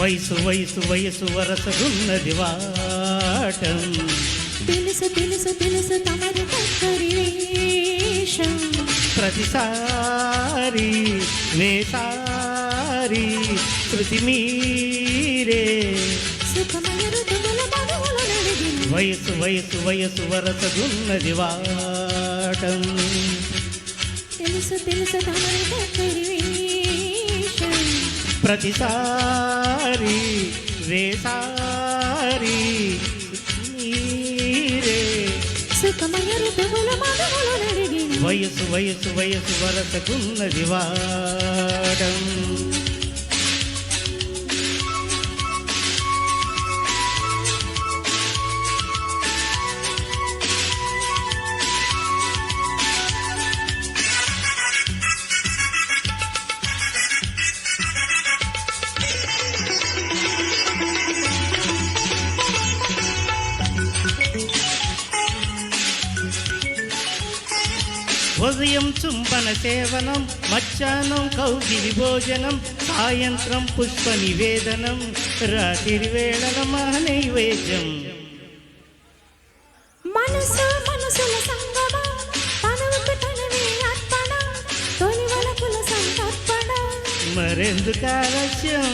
వయసు వయసు వయసు వరసగున్నది వాటం. తెలుసు తెలుసు తెలుసు తమరి కక్కరి వేషం. ప్రతిసారి నేసారి శృతి మీరే. సుఖమయ ఋతువుల మధువులు నడిగిన వయసు వయసు వయసు వరసగున్నది వాటం. తెలుసు తెలుసు తమరి కక్కరి వేషం. ప్రతిసారి నడిగిన వయసు వయసు వయసు వరసకున్నది వాడం ఉదయం చుంబన సేవనం మధ్యాహ్నం కౌగిలి భోజనం సాయంత్రం పుష్ప నివేదనం రాత్రి వేళల మహనైవేద్యం మనసు మనసుల సంగమ తనవుకు తనవే అర్పణ తొలి వలపుల సంతర్పణ. మరెందుకు ఆలస్యం?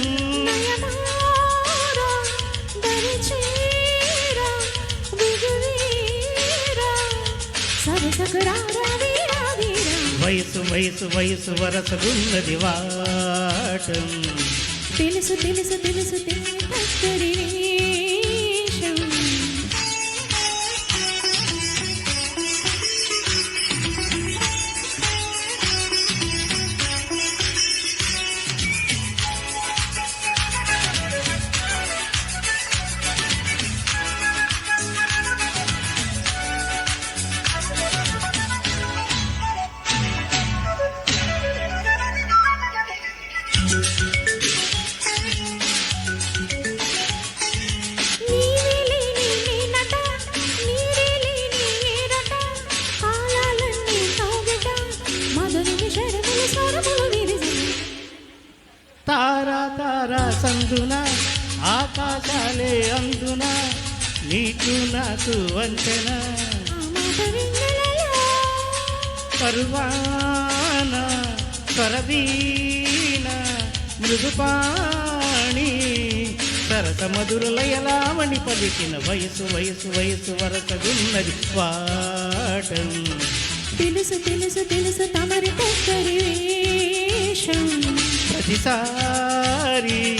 వయసు వయసు వయసు వరసగున్నది వాటం. తెలుసు తెలుసు తెలుసు తెలుసు అందున? ఆకాశాలే అందున? నీకు నాకు వంచన ఆ మాట పర్వాన? స్వరవీణ మృదుపాణి? సరస మధురలయలామణి పలికిన వయసు వయసు వయసు వరసగున్నది పాఠం తెలుసు తెలుసు తెలుసు తమరి కక్కరి వేషం. ప్రతిసారి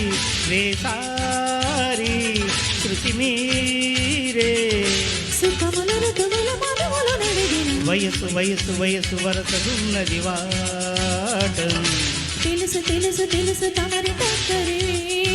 వేసారి శృతి మీరే. వయసు వయసు వయసు వరసగున్నది వాటం. తెలుసు తెలుసు తెలుసు తమరి కక్కరి